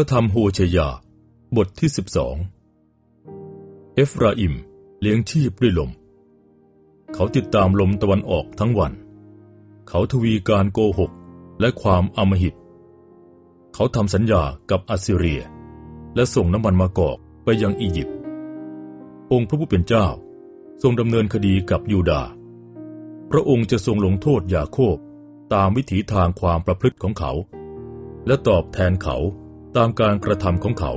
ระธรรมโฮเชยา บทที่สิบสองเอฟราอิมเลี้ยงชีพด้วยลม เขาติดตามลมตะวันออกทั้งวัน เขาทวีการโกหกและความอมหิต เขาทำสัญญากับอัสซีเรีย และส่งน้ำมันมากอกไปยังอียิปต์ องค์พระผู้เป็นเจ้าทรงดำเนินคดีกับยูดา พระองค์จะทรงลงโทษยาโคบตามวิถีทางความประพฤติของเขา และตอบแทนเขา ตามการกระทำของเขา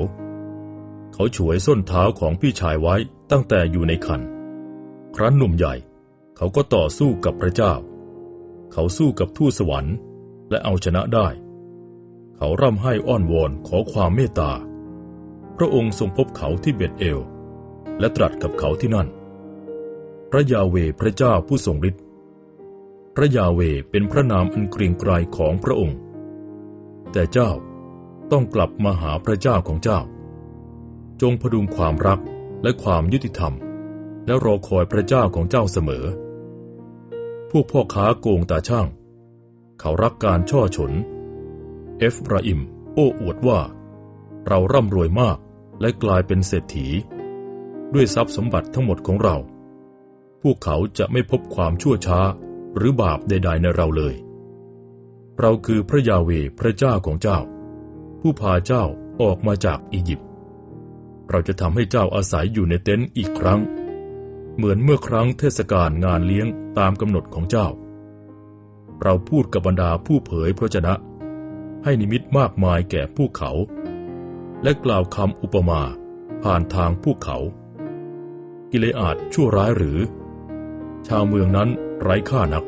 เขาฉวยส้นเท้าของพี่ชายไว้ตั้งแต่อยู่ในคันครั้นหนุ่มใหญ่ เขาก็ต่อสู้กับพระเจ้า เขาสู้กับทูตสวรรค์และเอาชนะได้ เขาร่ำไห้อ้อนวอนขอความเมตตา พระองค์ทรงพบเขาที่เบตเอล และตรัสกับเขาที่นั่น พระยาเวพระเจ้าผู้ทรงฤทธิ์พระยาเวเป็นพระนามอันเกรียงไกรของพระองค์ แต่เจ้า ต้องกลับมาหาพระเจ้าของเจ้า จงพดุงความรักและความยุติธรรม และรอคอยพระเจ้าของเจ้าเสมอ พวกพ่อค้าโกงตาช่าง เขารักการช่อฉน เอฟราอิม โอ้อวดว่า เราร่ำรวยมากและกลายเป็นเศรษฐี ด้วยทรัพย์สมบัติทั้งหมดของเรา พวกเขาจะไม่พบความชั่วช้าหรือบาปใด ๆ ในเราเลย เราคือพระยาเวพระเจ้าของเจ้า ผู้พาเจ้าออกมาจากอียิปต์ เราจะทำให้เจ้าอาศัยอยู่ในเต็นท์อีกครั้ง เหมือนเมื่อครั้งเทศกาลงานเลี้ยงตามกำหนดของเจ้า เราพูดกับบรรดาผู้เผยพระชนะ ให้นิมิตมากมายแก่ผู้เขา และกล่าวคำอุปมาผ่านทางผู้เขา กิเลอาดชั่วร้ายหรือ ชาวเมืองนั้นไร้ค่านัก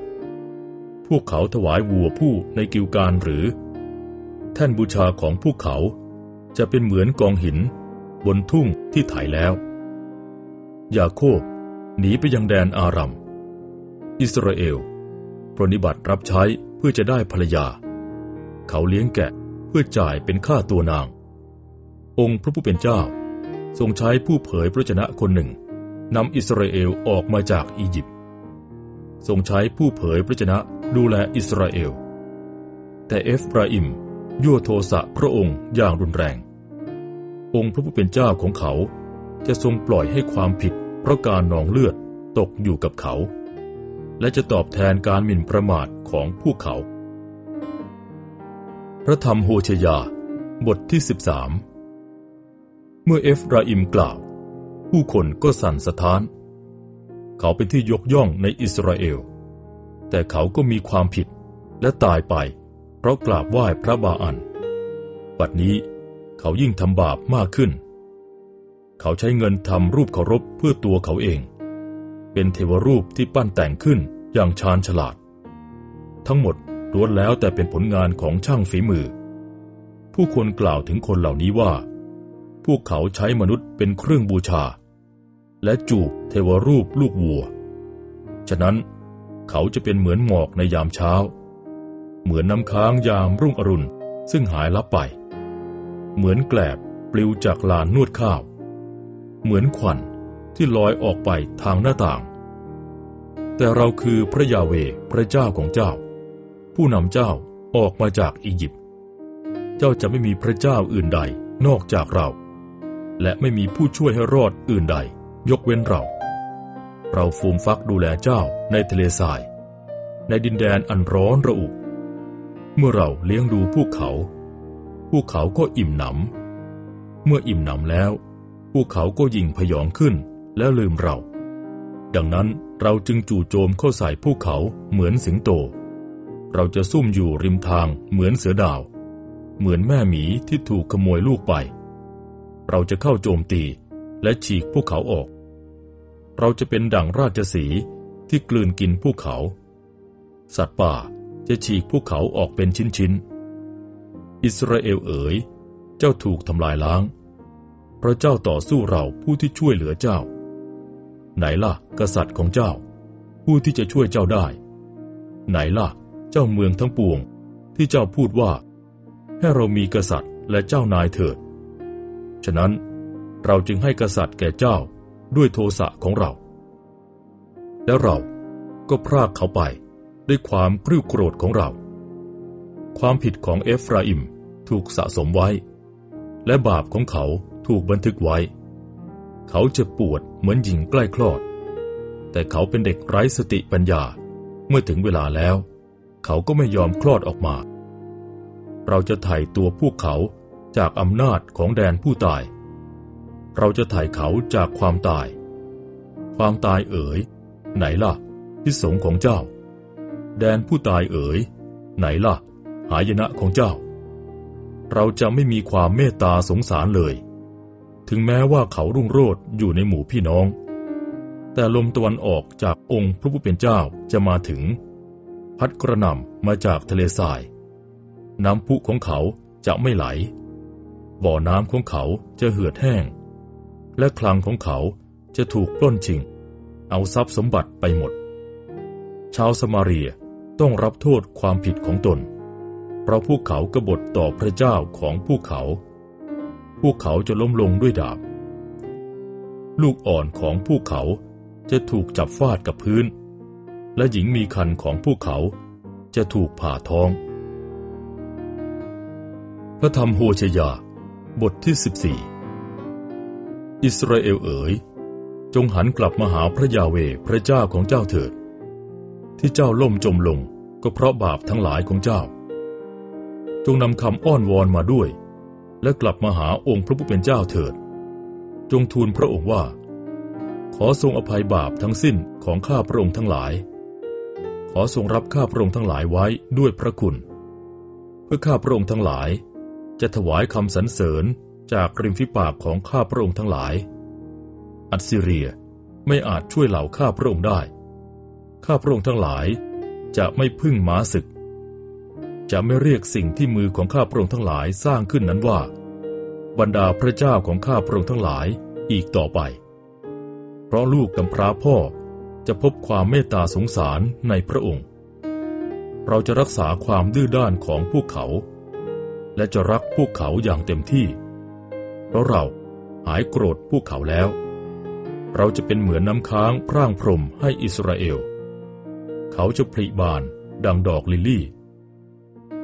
พวกเขาถวายวัวผู้ในกิวการหรือ แท่นบูชาของพวกเขา จะเป็นเหมือนกองหิน บนทุ่งที่ถ่ายแล้ว ยาโคบหนีไปยังแดนอารัม อิสราเอลปรนิบัติรับใช้เพื่อจะได้ภรรยา เขาเลี้ยงแกะเพื่อจ่ายเป็นค่าตัวนาง องค์พระผู้เป็นเจ้า ทรงใช้ผู้เผยพระชนะคนหนึ่งนำอิสราเอลออกมาจากอียิปต์ทรงใช้ผู้เผยพระชนะดูแลอิสราเอล แต่เอฟราอิม ยั่วโทสะพระองค์อย่างรุนแรง องค์พระผู้เป็นเจ้าของเขาจะทรงปล่อยให้ความผิด เพราะการนองเลือดตกอยู่กับเขา และจะตอบแทนการหมิ่นประมาทของพวกเขา พระธรรมโฮชยา บทที่ 13 เมื่อเอฟราอิมกล่าว ผู้คนก็สั่นสะท้าน เขาเป็นที่ยกย่องในอิสราเอล แต่เขาก็มีความผิดและตายไป ราะกราบไหว้พระบาอันบัดนี้เขายิ่งทำบาปมากขึ้น เขาใช้เงินทำรูปเคารพเพื่อตัวเขาเอง เป็นเทวรูปที่ปั้นแต่งขึ้นอย่างชาญฉลาด ทั้งหมดล้วนแล้วแต่เป็นผลงานของช่างฝีมือ ผู้คนกล่าวถึงคนเหล่านี้ว่า พวกเขาใช้มนุษย์เป็นเครื่องบูชา และจูบเทวรูปลูกวัว ฉะนั้นเขาจะเป็นเหมือนหมอกในยามเช้า เหมือนน้ำค้างยามรุ่งอรุณ ซึ่งหายลับไป เหมือนแกลบปลิวจากลานนวดข้าว เหมือนควันที่ลอยออกไปทางหน้าต่าง แต่เราคือพระยาเวพระเจ้าของเจ้า ผู้นำเจ้าออกมาจากอียิปต์ เจ้าจะไม่มีพระเจ้าอื่นใดนอกจากเรา และไม่มีผู้ช่วยให้รอดอื่นใด ยกเว้นเรา เราฟูมฟักดูแลเจ้าในทะเลทราย ในดินแดนอันร้อนระอุ เมื่อเราเลี้ยงดูพวกเขา พวกเขาก็อิ่มหนำ เมื่ออิ่มหนำแล้ว พวกเขาก็ยิงพยองขึ้นแล้วลืมเรา ดังนั้นเราจึงจู่โจมเข้าใส่พวกเขาเหมือนสิงโต เราจะซุ่มอยู่ริมทางเหมือนเสือดาว เหมือนแม่หมีที่ถูกขโมยลูกไป เราจะเข้าโจมตีและฉีกพวกเขาออก เราจะเป็นดั่งราชสีที่กลืนกินพวกเขา สัตว์ป่า จะฉีกพวกเขาออกเป็นชิ้นๆ อิสราเอลเอ๋ย เจ้าถูกทำลายล้าง เพราะเจ้าต่อสู้เราผู้ที่ช่วยเหลือเจ้า ไหนล่ะ กษัตริย์ของเจ้า ผู้ที่จะช่วยเจ้าได้ ไหนล่ะ เจ้าเมืองทั้งปวง ที่เจ้าพูดว่า ให้เรามีกษัตริย์และเจ้านายเถิด ฉะนั้นเราจึงให้กษัตริย์แก่เจ้าด้วยโทสะของเรา แล้วเราก็พรากเขาไป ด้วยความกริ้วโกรธของเรา ความผิดของเอฟราอิมถูกสะสมไว้ และบาปของเขาถูกบันทึกไว้ เขาจะปวดเหมือนหญิงใกล้คลอด แต่เขาเป็นเด็กไร้สติปัญญา เมื่อถึงเวลาแล้ว เขาก็ไม่ยอมคลอดออกมา เราจะไถ่ตัวพวกเขาจากอำนาจของแดนผู้ตาย เราจะไถ่เขาจากความตาย ความตายเอ๋ย ไหนล่ะพิสงของเจ้า แดนผู้ตายเอ๋ย ไหนล่ะ หายนะของเจ้า เราจะไม่มีความเมตตาสงสารเลย ถึงแม้ว่าเขารุ่งโรจน์อยู่ในหมู่พี่น้อง แต่ลมตะวันออกจากองค์พระผู้เป็นเจ้าจะมาถึง พัดกระหน่ำมาจากทะเลทราย น้ำพุของเขาจะไม่ไหล บ่อน้ำของเขาจะเหือดแห้ง และคลังของเขาจะถูกปล้นชิง เอาทรัพย์สมบัติไปหมด ชาวสมาเรีย ต้องรับโทษความผิดของตน เพราะพวกเขากบฏต่อพระเจ้าของพวกเขา พวกเขาจะล้มลงด้วยดาบ ลูกอ่อนของพวกเขาจะถูกจับฟาดกับพื้น และหญิงมีคันของพวกเขาจะถูกผ่าท้อง พระธรรมโฮเชยา บทที่ 14 อิสราเอลเอ๋ย จงหันกลับมาหาพระยาเวพระเจ้าของเจ้าเถิด ที่เจ้าล่มจมลงก็เพราะบาปทั้งหลายของเจ้า จงนำคำอ้อนวอนมาด้วย และกลับมาหาองค์พระผู้เป็นเจ้าเถิด จงทูลพระองค์ว่า ขอทรงอภัยบาปทั้งสิ้นของข้าพระองค์ทั้งหลาย ขอทรงรับข้าพระองค์ทั้งหลายไว้ด้วยพระคุณ เพื่อข้าพระองค์ทั้งหลาย จะถวายคำสรรเสริญจากริมฝีปากของข้าพระองค์ทั้งหลาย อัสซีเรียไม่อาจช่วยเหล่าข้าพระองค์ได้ ข้าพระองค์ทั้งหลาย จะไม่พึ่งม้าศึก จะไม่เรียกสิ่งที่มือของข้าพระองค์ทั้งหลายสร้างขึ้นนั้นว่า บรรดาพระเจ้าของข้าพระองค์ทั้งหลายอีกต่อไป เพราะลูกกำพร้าพ่อจะพบความเมตตาสงสารในพระองค์ เราจะรักษาความดื้อด้านของพวกเขา และจะรักพวกเขาอย่างเต็มที่ เพราะเราหายโกรธพวกเขาแล้ว เราจะเป็นเหมือนน้ำค้างพร่างพรมให้อิสราเอล เขาจะผลิบานดังดอกลิลลี่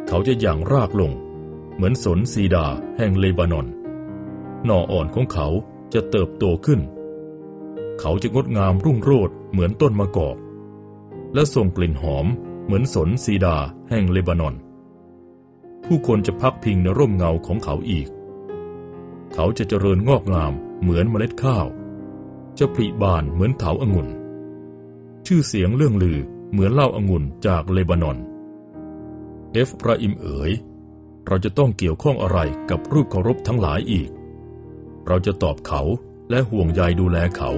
เขาจะหย่างรากลง เหมือนสนซีดาแห่งเลบานอน หน่ออ่อนของเขาจะเติบโตขึ้น เขาจะงดงามรุ่งโรจน์เหมือนต้นมะกอก และส่งกลิ่นหอมเหมือนสนซีดาแห่งเลบานอน ผู้คนจะพักพิงในร่มเงาของเขาอีก เขาจะเจริญงอกงามเหมือนเมล็ดข้าว จะผลิบานเหมือนเถาองุ่น ชื่อเสียงเรื่องลือ เหมือนเหล้าองุ่นจากเลบานอน เอฟราอิมเอ๋ย เราจะต้องเกี่ยวข้องอะไรกับรูปเคารพทั้งหลายอีก เราจะตอบเขาและห่วงใยดูแลเขา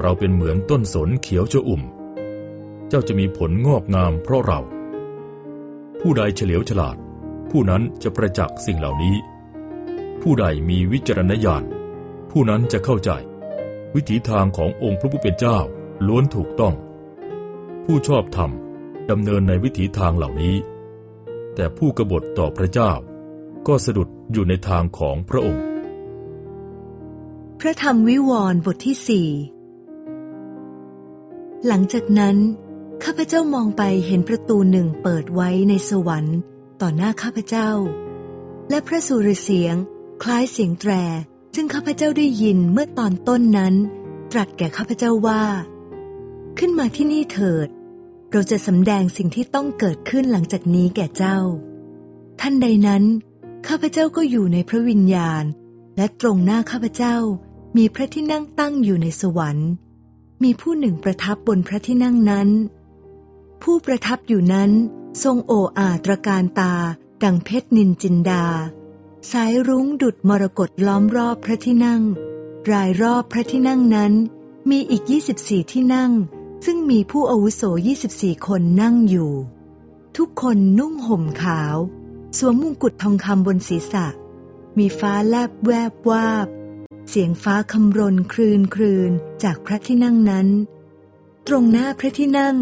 เราเป็นเหมือนต้นสนเขียวจะอุ่ม เจ้าจะมีผลงอกงามเพราะเรา ผู้ใดเฉลียวฉลาด ผู้นั้นจะประจักษ์สิ่งเหล่านี้ ผู้ใดมีวิจารณญาณผู้นั้นจะเข้าใจ วิถีทางขององค์พระผู้เป็นเจ้าล้วนถูกต้อง ผู้ชอบธรรมดำเนินในวิถีทางเหล่านี้ แต่ผู้กบฏต่อพระเจ้า ก็สะดุดอยู่ในทางของพระองค์ พระธรรมวิวรณ์บทที่สี่หลังจากนั้น ข้าพเจ้ามองไปเห็นประตูหนึ่งเปิดไว้ในสวรรค์ต่อหน้าข้าพเจ้า และพระสุรเสียง คล้ายเสียงแตร ซึ่งข้าพเจ้าได้ยินเมื่อตอนต้นนั้น ตรัสแก่ข้าพเจ้าว่า ขึ้นมาที่นี่เถิด เราจะสำแดงสิ่งที่ต้องเกิดขึ้นหลังจากนี้แก่เจ้า ท่านใดนั้น ข้าพเจ้าก็อยู่ในพระวิญญาณ และตรงหน้าข้าพเจ้า มีพระที่นั่งตั้งอยู่ในสวรรค์ มีผู้หนึ่งประทับบนพระที่นั่งนั้น ผู้ประทับอยู่นั้นทรงโอ้อาตรการตา ดังเพชรนินจินดา สายรุ้งดุดมรกตล้อมรอบพระที่นั่ง รายรอบพระที่นั่งนั้น มีอีก 24 ที่นั่ง ซึ่งมีผู้อาวุโส 24 คนนั่งอยู่ ทุกคนนุ่งห่มขาว สวมมงกุฎทองคำบนศีรษะ มีฟ้าแลบแวบวาบ เสียงฟ้าคำรนคลืนคลืนจากพระที่นั่งนั้น ตรงหน้าพระที่นั่ง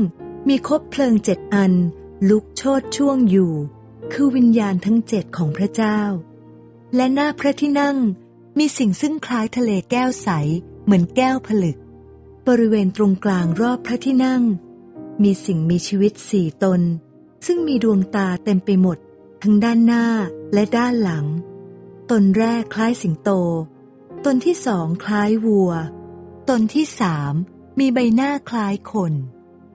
มีคบเพลิงเจ็ดอัน ลุกโชดช่วงอยู่ คือวิญญาณทั้งเจ็ดของพระเจ้า และหน้าพระที่นั่งมีสิ่งซึ่งคล้ายทะเลแก้วใสเหมือนแก้วผลึก บริเวณตรงกลางรอบพระที่นั่ง มีสิ่งมีชีวิตสี่ตน ซึ่งมีดวงตาเต็มไปหมด ทั้งด้านหน้าและด้านหลัง ตนแรกคล้ายสิงโต ตนที่สองคล้ายวัว ตนที่สามมีใบหน้าคล้ายคน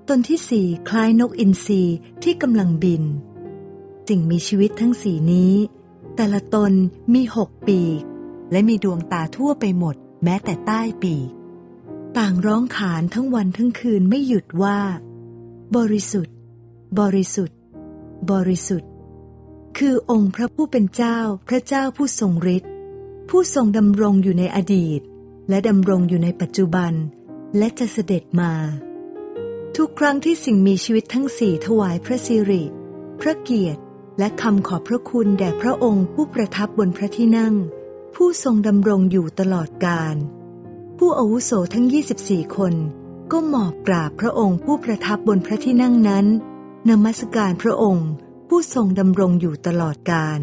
ตนที่สี่คล้ายนกอินทรีที่กำลังบิน สิ่งมีชีวิตทั้งสี่นี้ แต่ละตนมีหกปีก และมีดวงตาทั่วไปหมด แม้แต่ใต้ปีก ต่างร้องขานทั้งวันทั้งคืนไม่หยุดว่า บริสุทธิ์ บริสุทธิ์ บริสุทธิ์ คือองค์พระผู้เป็นเจ้าพระเจ้าผู้ทรงฤทธิ์ผู้ทรงดำรงอยู่ในอดีต และดำรงอยู่ในปัจจุบัน และจะเสด็จมา ทุกครั้งที่สิ่งมีชีวิตทั้งสี่ถวายพระสิริ พระเกียรติและคำขอบพระคุณแด่พระองค์ผู้ประทับบนพระที่นั่ง ผู้ทรงดำรงอยู่ตลอดกาล ผู้อาวุโสทั้ง 24 คน ก็หมอบกราบพระองค์ผู้ประทับบนพระที่นั่งนั้น นมัสการพระองค์ผู้ทรงดำรงอยู่ตลอดกาล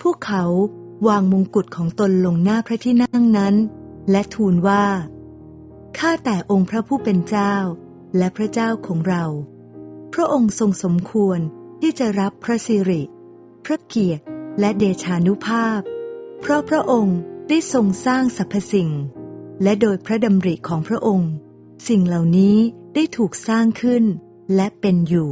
พวกเขาวางมงกุฎของตนลงหน้าพระที่นั่งนั้น และทูลว่า ข้าแต่องค์พระผู้เป็นเจ้า และพระเจ้าของเรา พระองค์ทรงสมควรที่จะรับพระสิริ พระเกียรติและเดชานุภาพ เพราะพระองค์ได้ทรงสร้างสรรพสิ่ง และโดยพระดำริของพระองค์ สิ่งเหล่านี้ได้ถูกสร้างขึ้นและเป็นอยู่